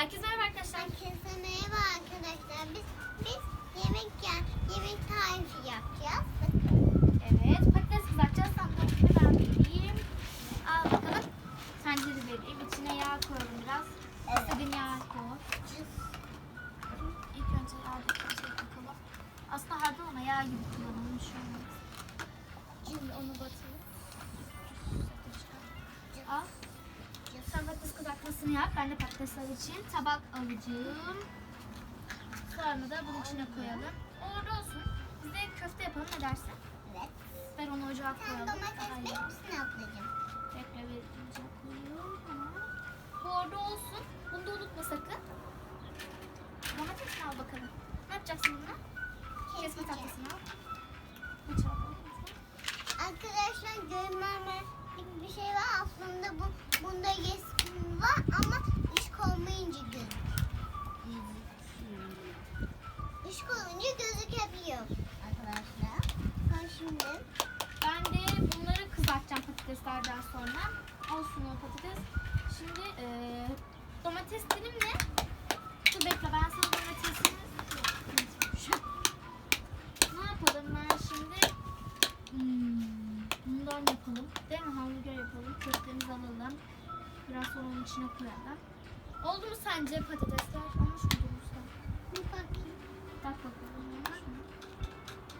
Herkese merhaba arkadaşlar. Herkese merhaba arkadaşlar. Biz biz yemek ya yemek tarifi yapacağız. Evet patates kızartacağız. Sandalyeyi ben vereyim. Al bakalım. Tencere vereyim. İçine yağ koyalım biraz. Evet. İstediğin yağ koy. İlk önce yağdaki şey bakalım. Aslında hardal ama yağ gibi kullanalım. Şu an. Şimdi onu batırıp. Al. Kızartmasını yap. Ben de patatesler için tabak alacağım. Sonra da bunun içine koyalım. Orada olsun. Biz de köfte yapalım ne dersin? Evet. Ben onu ocağa Sen koyalım. domates Daha iyi. verir misin ablacığım? Bekle bir ocağa koyuyorum. Bu orada olsun. Bunu da unutma sakın. Domates al bakalım. Ne yapacaksın bununla? Kesme Keseceğim. tahtasını al. Bıçağı. Arkadaşlar görmeme bir şey var aslında bu bunda var ama ışık olmayınca gözüküyor. Işık olunca arkadaşlar. Şimdi Ben de bunları kızartacağım patateslerden sonra. Olsun o patates. Şimdi eee domates dilimle Dur bekle ben sana domatesini Ne yapalım ben şimdi hmm, bundan yapalım. Değil mi? Hamburger yapalım. Köftemizi alalım. Onun içine koyalım. Oldu mu sence patatesler? Olmuş mu Usta? bir bakayım. Bak bakalım.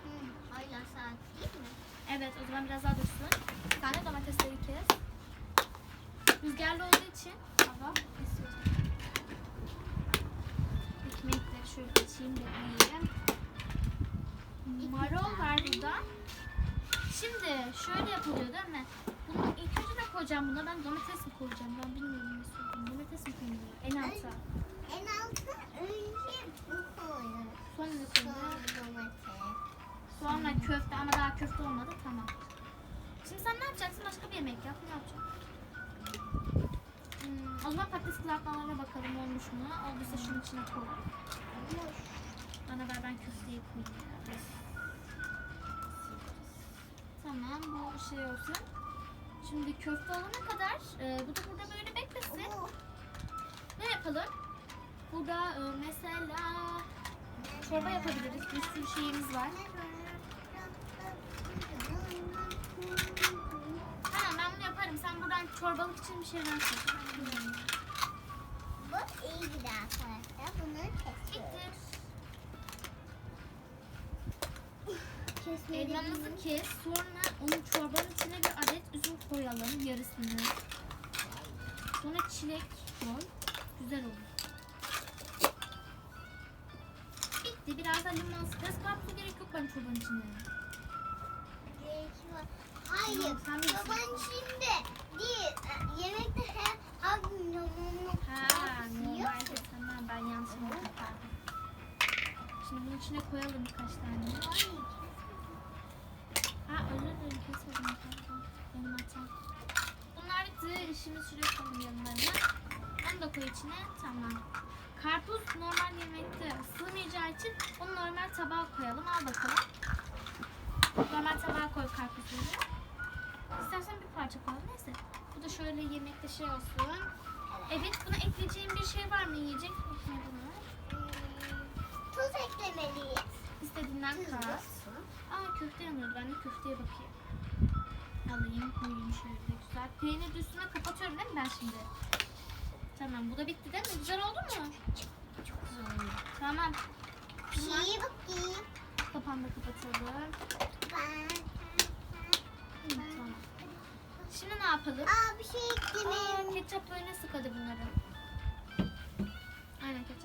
Hmm, hala saat değil mi? Evet o zaman biraz daha dursun. Sen de domatesleri kes. Rüzgarlı olduğu için hava esiyor. Ekmekleri şöyle açayım bekleyeyim. Marul var burada. Şimdi şöyle yapılıyor değil mi? Bunu ilk önce ne koyacağım buna? Ben domates mi koyacağım? Ben bilmiyorum ne söyleyeyim. Domates mi koyayım? En alta. En altı önce bu koyuyoruz. Sonra ne Sonra koyayım? domates. Sonra köfte ama daha köfte olmadı. Tamam. Şimdi sen ne yapacaksın? Başka bir yemek yap. Ne yapacaksın? Hmm, o zaman patates kızartmalarına bakalım olmuş mu? Olduysa şunun içine koy. Olmuş. Bana ver ben köfteyi koyayım. Tamam bu şey olsun. Şimdi köfte olana kadar e, bu da burada böyle beklesin. Ne yapalım? Burada e, mesela çorba yapabiliriz. Bir sürü şeyimiz var. Tamam ben bunu yaparım. Sen buradan çorbalık için bir şeyler seç. Bu iyi gider arkadaşlar. Bunu kesiyoruz. Bitti. Kesmeli Elmamızı kes. Sonra onu çorbanın içine bir adet üzüm koyalım. Yarısını. Sonra çilek koy. Güzel olur. Bitti. Biraz da limon sıkarız. Karpuza gerek yok ben çorbanın içine. Hayır. Tamam, sen bilirsin. Babanın şimdi değil. e, Yemekte her gün limonlu Ha, normalde tamam ben yanlışlıkla yapardım. Şimdi bunun içine koyalım birkaç tane. Ha Şimdi şuraya koyalım yanlarına. Onu da koy içine. Tamam. Karpuz normal yemekte sığmayacağı için onu normal tabağa koyalım. Al bakalım. Normal tabağa koy karpuzları. İstersen bir parça koyalım. Neyse. Bu da şöyle yemekte şey olsun. Evet, buna ekleyeceğim bir şey var mı yiyecek? Hmm, Tuz eklemeliyiz. İstediğinden su. Aa köfte yanıyordu. Ben de köfteye bakayım. Alayım koyayım şöyle güzel. Peynir de üstüne kapatıyorum değil mi ben şimdi? Tamam bu da bitti değil mi? Güzel oldu mu? Çok güzel oldu. Tamam. Şeyi bakayım. kapağını da kapatalım. Tamam. Şimdi ne yapalım? Aa bir şey Aa, eklemeyin. ketçap böyle sık hadi bunları. Aynen ketçap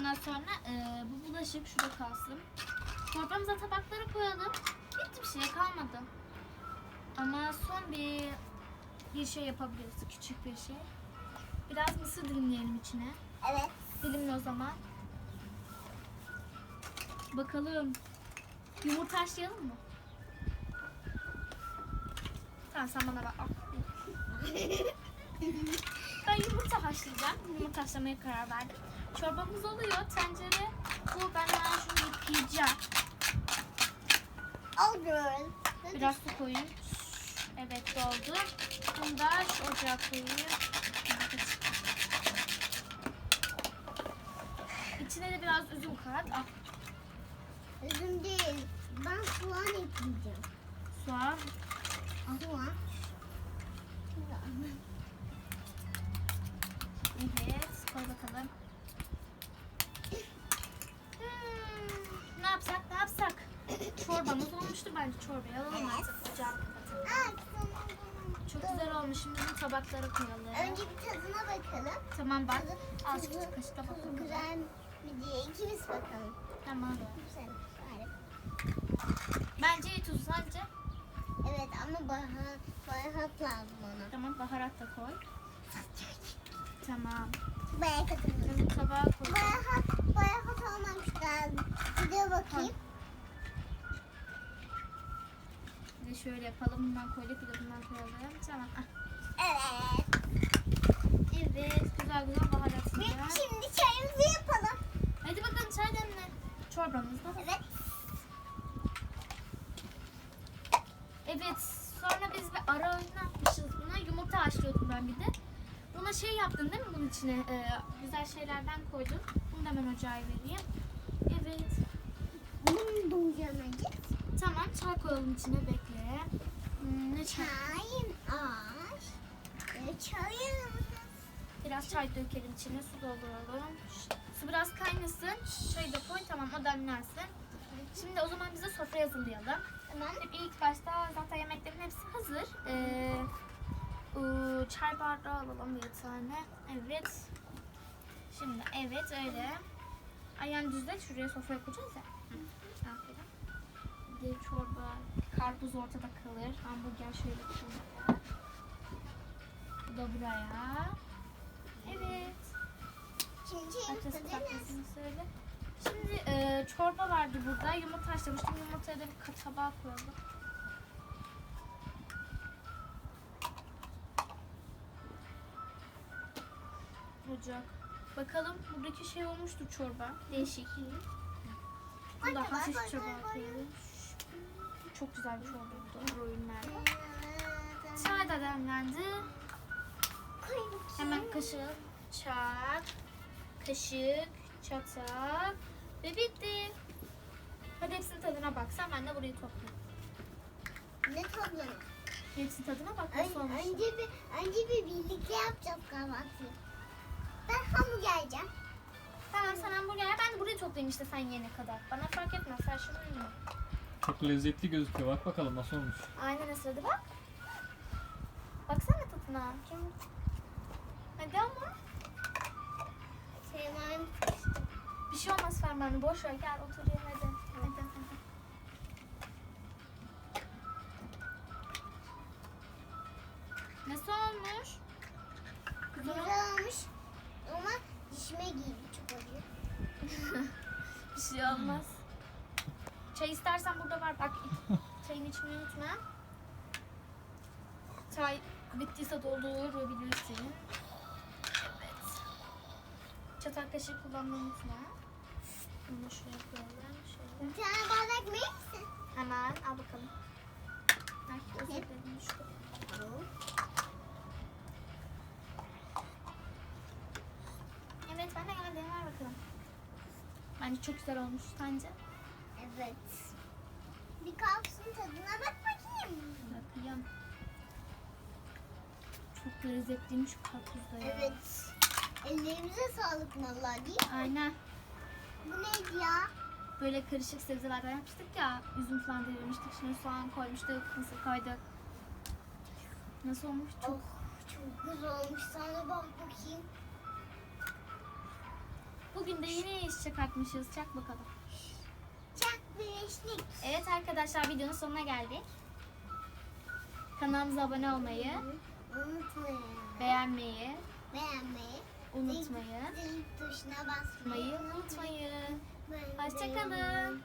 Ondan sonra e, bu bulaşık şurada kalsın. Çorbamıza tabakları koyalım. Bitti bir şey kalmadı. Ama son bir bir şey yapabiliriz. Küçük bir şey. Biraz mısır dilimleyelim içine. Evet. Dilimle o zaman. Bakalım. Yumurta haşlayalım mı? Tamam sen bana bak. Ben yumurta haşlayacağım. Yumurta haşlamaya karar verdim. Çorbamız oluyor. Tencere bu. Ben hemen şunu yıkayacağım. Biraz su koyun. Evet doldu. Bunu da şu ocağa koyayım. İçine de biraz üzüm kat. Ah, Üzüm değil. Ben soğan ekleyeceğim. soğan. Soğan. Evet. Koy bakalım. Hmm, ne yapsak ne yapsak? Çorbamız olmuştur bence çorbayı alalım Evet. artık. Ocağı kapatalım. Çok güzel olmuş. Şimdi bunu tabaklara koyalım. Önce bir tadına bakalım. Tamam bak. Az küçük kaşıkla bakalım. güzel mi diye ikimiz bakalım. Tamam. Bari. Bence iyi tuz sence. Evet ama baharat, baharat lazım ona. Tamam baharat da koy. Tamam. Bayağı. Şimdi tabağa koy. Bayağı, bayağı olmamış lazım. Bir de bakayım. Bir de şöyle yapalım. Bundan koyduk bir de bundan koyalım. Tamam. Ah. Evet. Evet. Güzel güzel baharatını. Ve şimdi çayımızı yapalım. Hadi bakalım çay demle. Çorbamız da. Evet. Evet. Sonra biz bir ara öğün yapmışız buna. Yumurta haşlıyordum ben bir de. Buna şey yaptın değil mi bunun içine? Ee, güzel şeylerden koydun. Bunu da hemen ocağa vereyim. Evet. Bunu doğacağım önce. Tamam çay koyalım içine bekle. Hmm, ne çay? Ağaç. Ve çayım. Biraz çay dökelim içine su dolduralım. Su biraz kaynasın. Çayı da koy tamam o demlensin. Şimdi o zaman bize sofra hazırlayalım. Tamam. Hep ilk başta zaten yemeklerin hepsi hazır. Ee, çay bardağı alalım bir tane. Evet. Şimdi evet öyle. Ayağını düzle şuraya sofraya koyacağız ya. Hı, Aferin. Bir çorba, karpuz ortada kalır. Hamburger şöyle şuraya. Bu da buraya. Evet. Söyle. Şimdi e, çorba vardı burada. Yumurta haşlamıştım. Yumurtayı da bir tabağa koyalım. Ocak. Bakalım buradaki şey olmuştu çorba. Değişik. Bunu da hafif çorba. Çok güzel bir çorba oldu. Ürünlerde. Çay da demlendi. Hemen kaşık, çak, kaşık, çatal ve bitti. Hadi hepsinin tadına baksan ben de burayı toplayayım. Ne tadını? Hepsinin tadına bak nasıl olmuş. Önce bir, önce bir birlikte yapacağız kahvaltıyı. Ben hamburger yiyeceğim. Tamam sen hamburger ye, ben de burayı toplayayım işte sen yene kadar. Bana fark etmez sen şunu yiyin. Çok lezzetli gözüküyor. Bak bakalım nasıl olmuş. Aynen sırada bak. Baksana tadına. Hadi ama. Sevmem. Bir şey olmaz Ferman'ı boş ver gel otur ye hadi. Hadi hadi. Çay istersen burada var bak. Çayını içmeyi unutma. Çay bittiyse doldurabilirsin. Evet. Çatal kaşık kullanmayı unutma. Bunu şuraya koyalım. Şöyle. Bir tane bardak mı yersin? Hemen al bakalım. Ay, özür dilerim. Şu. Evet ben de geldim. Ver bakalım. Bence çok güzel olmuş. Sence? Evet. Bir kapsın tadına bak bakayım. Bakayım. Çok lezzetliymiş karpuz da ya. Evet. Ellerimize sağlık vallahi değil mi? Aynen. Bu neydi ya? Böyle karışık sebzelerden yapmıştık ya. Üzüm falan devirmiştik. Şimdi soğan koymuştuk. Mısır koyduk. Nasıl olmuş? Çok. Oh, çok güzel olmuş. Sana bak bakayım. Bugün de yeni iş çıkartmışız. Çak bakalım. Birleştik. Evet arkadaşlar videonun sonuna geldik. Kanalımıza abone olmayı, Unutmayın. beğenmeyi, Beğenmeyi. unutmayı, Zil tuşuna basmayı unutmayın. Hoşçakalın.